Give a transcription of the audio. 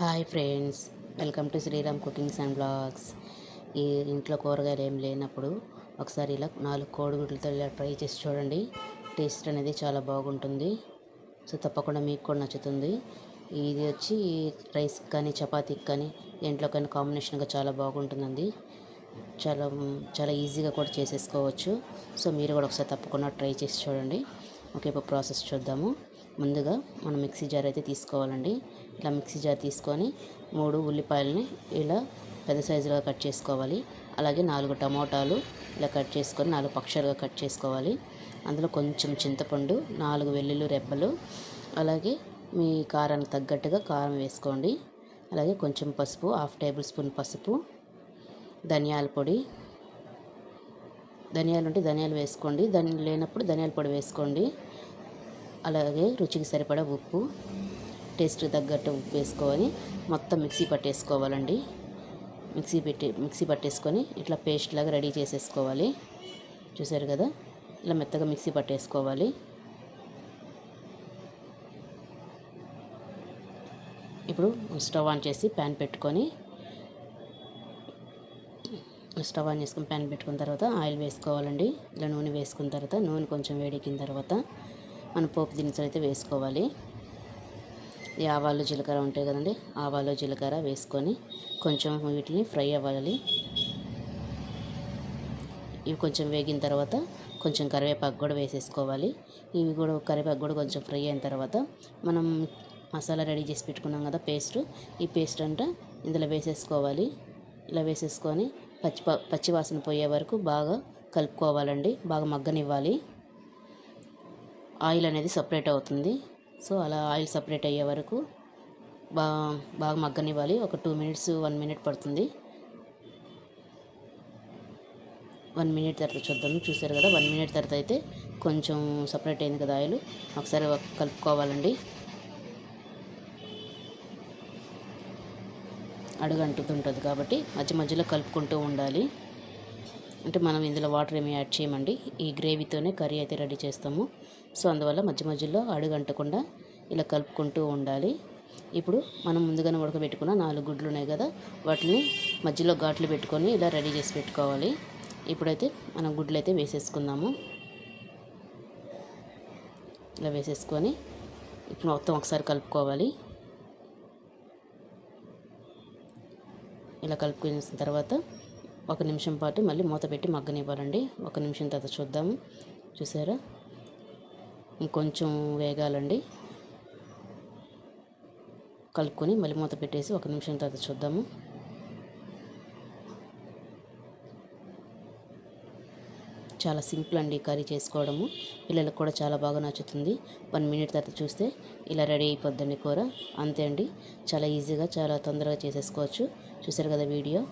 Hi friends welcome to Sriram cookings and blogs. ఈ ఇంట్లో కూరగాయలు ఏం లేనప్పుడు ఒకసారి ఇలా నాలుగు కోడిగుడ్లతో ఇలా ట్రై చేసి చూడండి. టేస్ట్ అనేది చాలా బాగుంటుంది. సో తప్పకుండా మీకు కూడా నచ్చుతుంది. ఇది వచ్చి రైస్ కానీ చపాతీకి కానీ దేంట్లో కానీ కాంబినేషన్గా చాలా బాగుంటుందండి. చాలా చాలా ఈజీగా కూడా చేసేసుకోవచ్చు. సో మీరు కూడా ఒకసారి తప్పకుండా ట్రై చేసి చూడండి. ఓకే ఇప్పుడు ప్రాసెస్ చూద్దాము. ముందుగా మనం మిక్సీ జార్ అయితే తీసుకోవాలండి. ఇలా మిక్సీ జార్ తీసుకొని మూడు ఉల్లిపాయలని ఇలా పెద్ద సైజుగా కట్ చేసుకోవాలి. అలాగే నాలుగు టమోటాలు ఇలా కట్ చేసుకొని నాలుగు పక్షాలుగా కట్ చేసుకోవాలి. అందులో కొంచెం చింతపండు నాలుగు వెల్లుల్లి రెబ్బలు అలాగే మీ కారానికి తగ్గట్టుగా కారం వేసుకోండి. అలాగే కొంచెం పసుపు హాఫ్ టేబుల్ స్పూన్ పసుపు ధనియాల పొడి. ధనియాలు ఉంటే ధనియాలు వేసుకోండి. ధని లేనప్పుడు ధనియాల పొడి వేసుకోండి. అలాగే రుచికి సరిపడా ఉప్పు టేస్ట్ తగ్గట్టు ఉప్పు వేసుకోవాలి మొత్తం మిక్సీ పట్టేసుకోవాలండి. మిక్సీ పెట్టి మిక్సీ పట్టేసుకొని ఇట్లా పేస్ట్ లాగా రెడీ చేసేసుకోవాలి. చూసారు కదా? ఇలా మెత్తగా మిక్సీ పట్టేసుకోవాలి. ఇప్పుడు స్టవ్ ఆన్ చేసి ప్యాన్ పెట్టుకొని స్టవ్ ఆన్ చేసుకుని ప్యాన్ పెట్టుకున్న తర్వాత ఆయిల్ వేసుకోవాలండి. ఇలా నూనె వేసుకున్న తర్వాత నూనె కొంచెం వేడెక్కిన తర్వాత మన పోపు దినుసులు అయితే వేసుకోవాలి. ఈ ఆవాలు జీలకర్ర ఉంటాయి కదండి ఆవాలు జీలకర్ర వేసుకొని కొంచెం వీటిని ఫ్రై అవ్వాలి. ఇవి కొంచెం వేగిన తర్వాత కొంచెం కరివేపాకు కూడా వేసేసుకోవాలి. ఇవి కూడా కరివేపాకు కూడా కొంచెం ఫ్రై అయిన తర్వాత మనం మసాలా రెడీ చేసి పెట్టుకున్నాం కదా పేస్ట్ ఈ పేస్ట్ అంట ఇందులో వేసేసుకోవాలి. ఇలా వేసేసుకొని పచ్చి పచ్చివాసన పోయే వరకు బాగా కలుపుకోవాలండి బాగా మగ్గనివ్వాలి. ఆయిల్ అనేది సపరేట్ అవుతుంది. సో అలా ఆయిల్ సపరేట్ అయ్యే వరకు బాగా బాగా మగ్గనివ్వాలి. ఒక టూ మినిట్స్ వన్ మినిట్ పడుతుంది. వన్ మినిట్ తర్వాత చూద్దాం. చూసారు కదా వన్ మినిట్ తర్వాత అయితే కొంచెం సపరేట్ అయింది కదా ఆయిల్. ఒకసారి కలుపుకోవాలండి. అడుగు అంటుతుంటుంది కాబట్టి మధ్య మధ్యలో కలుపుకుంటూ ఉండాలి. అంటే మనం ఇందులో వాటర్ ఏమి యాడ్ చేయమండి. ఈ గ్రేవీతోనే కర్రీ అయితే రెడీ చేస్తాము. సో అందువల్ల మధ్య మధ్యలో అడుగంటకుండా ఇలా కలుపుకుంటూ ఉండాలి. ఇప్పుడు మనం ముందుగానే ఉడకబెట్టుకున్న నాలుగు గుడ్లు ఉన్నాయి కదా వాటిని మధ్యలో ఘాట్లు పెట్టుకొని ఇలా రెడీ చేసి పెట్టుకోవాలి. ఇప్పుడైతే మనం గుడ్లు అయితే వేసేసుకుందాము. ఇలా వేసేసుకొని ఇప్పుడు మొత్తం ఒకసారి కలుపుకోవాలి. ఇలా కలుపుకున్న తర్వాత ఒక నిమిషం పాటు మళ్ళీ మూత పెట్టి మగ్గనివ్వాలండి. ఒక నిమిషం తర్వాత చూద్దాము చూసారా? ఇంకొంచెం వేగాలండి. కలుపుకొని మళ్ళీ మూత పెట్టేసి ఒక నిమిషం తర్వాత చూద్దాము. చాలా సింపుల్ అండి కర్రీ చేసుకోవడము. పిల్లలకు కూడా చాలా బాగా నచ్చుతుంది. వన్ మినిట్ తర్వాత చూస్తే ఇలా రెడీ అయిపోద్దండి కూర. అంతే అండి. చాలా ఈజీగా చాలా తొందరగా చేసేసుకోవచ్చు. చూసారు కదా వీడియో?